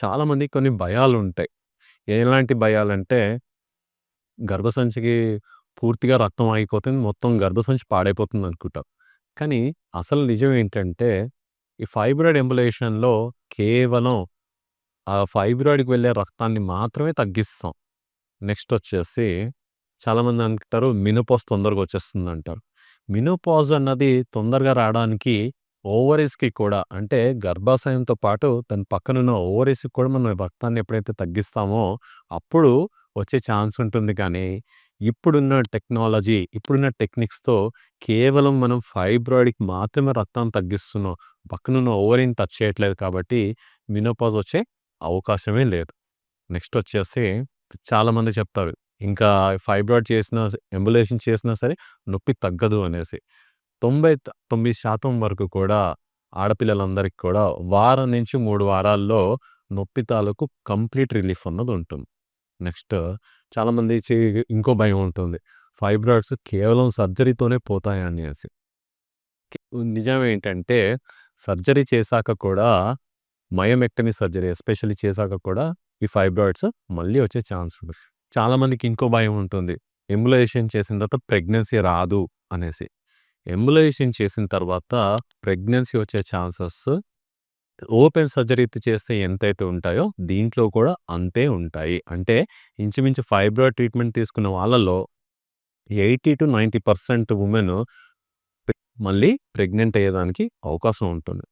చాలామంది కొన్ని భయాలుంటాయి. ఎలాంటి భయాలంటే గర్భసంచికి పూర్తిగా రక్తం ఆగిపోతుంది. మొత్తం గర్భసంచి పాడైపోతుందనుకుంటాం. కానీ అసలు నిజం ఏంటంటే, ఈ ఫైబ్రాయిడ్ ఎంబులేషన్‌లో కేవలం ఆ ఫైబ్రాయిడ్‌కి వెళ్ళే రక్తాన్ని మాత్రమే తగ్గిస్తాం. నెక్స్ట్ వచ్చేసి చాలామంది అనుకుంటారు మెనోపాజ్ తొందరగా వచ్చేస్తుందంటారు. మెనోపాజ్ అన్నది తొందరగా రావడానికి ఓవరీస్‌కి కూడా అంటే గర్భాశయంతో పాటు దాని పక్కనున్న ఓవరీస్‌కి కూడా మనం రక్తాన్ని ఎప్పుడైతే తగ్గిస్తామో అప్పుడు వచ్చే ఛాన్స్ ఉంటుంది కానీ, ఇప్పుడున్న టెక్నాలజీ, ఇప్పుడున్న టెక్నిక్స్‌తో కేవలం మనం ఫైబ్రాయిడ్‌కి మాత్రమే రక్తాన్ని తగ్గిస్తున్నాం. పక్కనున్న ఓవరీని టచ్ చేయట్లేదు కాబట్టి మినోపాజ్ వచ్చే అవకాశమే లేదు. నెక్స్ట్ వచ్చేసి చాలామంది చెప్తారు. ఇంకా ఫైబ్రాయిడ్ చేసినా ఎంబులేషన్ చేసినా సరే నొప్పి తగ్గదు అనేసి. 99% వరకు కూడా ఆడపిల్లలందరికి కూడా వారం నుంచి మూడు వారాల్లో నొప్పి తాలూకు కంప్లీట్ రిలీఫ్ అన్నది ఉంటుంది. నెక్స్ట్ చాలామంది ఇంకో భయం ఉంటుంది. ఫైబ్రాయిడ్స్ కేవలం సర్జరీతోనే పోతాయి అనేసి. నిజం ఏంటంటే సర్జరీ చేశాక కూడా మయోమెక్టమీ సర్జరీ ఎస్పెషల్లీ చేశాక కూడా ఈ ఫైబ్రాయిడ్స్ మళ్ళీ వచ్చే ఛాన్స్ ఉంటుంది. చాలామందికి ఇంకో భయం ఉంటుంది. ఎంబులేషన్ చేసిన తర్వాత ప్రెగ్నెన్సీ రాదు అనేసి. ఎంబులేషన్ చేసిన తర్వాత ప్రెగ్నెన్సీ వచ్చే ఛాన్సెస్ ఓపెన్ సర్జరీ చేస్తే ఎంతైతే ఉంటాయో దీంట్లో కూడా అంతే ఉంటాయి. అంటే ఇంచుమించు ఫైబ్రాయిడ్ ట్రీట్మెంట్ తీసుకున్న వాళ్ళలో eighty to ninety percent women మళ్ళీ ప్రెగ్నెంట్ అయ్యేదానికి అవకాశం ఉంటుంది.